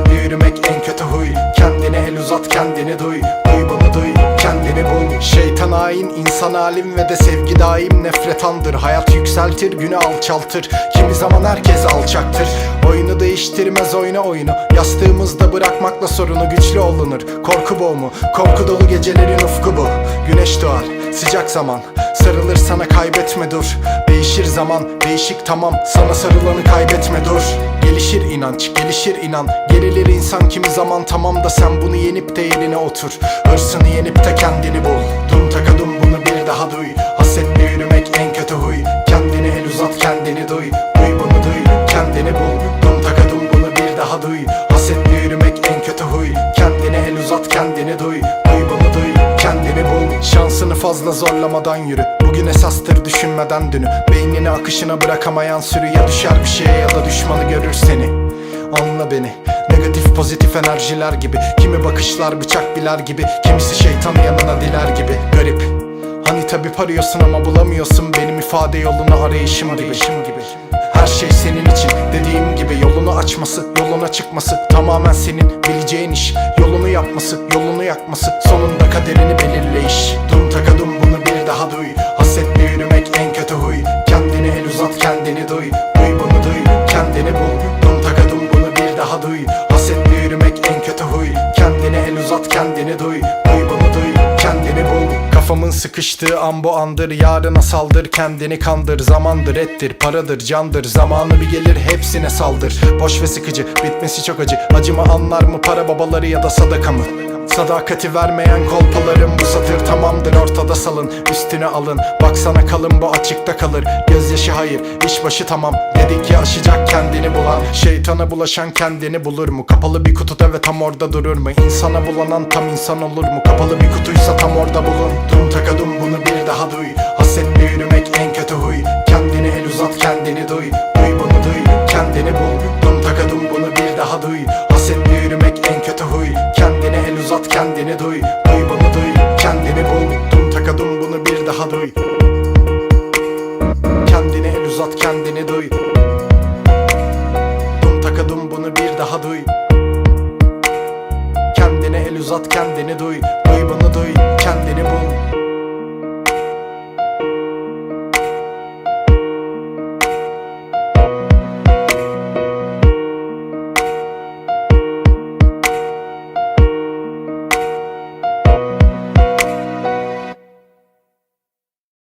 Sürekli yürümek en kötü huy. Kendine el uzat kendini duy. Duy bunu duy kendini bul. Şeytan hain insan alim ve de sevgi daim nefret andır. Hayat yükseltir günü alçaltır. Kimi zaman herkes alçaktır. Oyunu değiştirmez oyna oyunu. Yastığımızda bırakmakla sorunu güçlü olunur. Korku boğumu Korku dolu gecelerin ufku bu. Güneş doğar sıcak zaman. Sarılır sana kaybetme dur. Değişir zaman değişik tamam. Sana sarılanı kaybetme dur. Gelişir inanç gelişir inan. Gerilir insan kimi zaman tamam da sen bunu yenip de eline otur. Hırsını yenip de kendini bul. Dum takadum bunu bir daha duy. Hasetle yürümek en kötü huy. Kendini el uzat kendini duy. Duy bunu duy. Kendini bul. Dum takadum bunu bir daha duy. Hasetle yürümek en kötü huy. Kendini el uzat kendini duy fazla zorlamadan yürü. Bugün esastır düşünmeden dünü Beynini akışına bırakamayan sürü Ya düşer bir şeye ya da düşmanı görür seni. Anla beni. Negatif pozitif enerjiler gibi. Kimi bakışlar bıçak biler gibi. Kimisi şeytanı yanına diler gibi. Garip. Hani tabi arıyorsun ama bulamıyorsun Benim ifade yolunu arayışım gibi. Her şey senin için. Dediğim gibi yolunu açması, yoluna çıkması. Tamamen senin bileceğin iş. Yolunu yapması, yolunu yakması. Sonunda kaderini belirleyiş. Dum Kafamın sıkıştığı an bu andır. Yarına saldır kendini kandır. Zamandır ettir paradır candır. Zamanı bir gelir hepsine saldır. Boş ve sıkıcı bitmesi çok acı. Acımı anlar mı para babaları ya da sadaka mı? Sadakati vermeyen kolpalarım bu satır tamamdır. Ortada salın üstüne alın. Baksana kalın bu açıkta kalır. Gözyaşı hayır iş başı tamam. Dedik ya aşacak kendini bulan. Şeytana bulaşan kendini bulur mu? Kapalı bir kutuda ve tam orada durur mu? İnsana bulanan tam insan olur mu? Kapalı bir kutuysa tam orada bulun beni bul Dum takadım bunu bir daha duy. Hasetle yürümek en kötü huy. Kendine el uzat kendini duy. Duy bunu duy. Kendini bul Dum takadım bunu bir daha duy. Kendine el uzat kendini duy.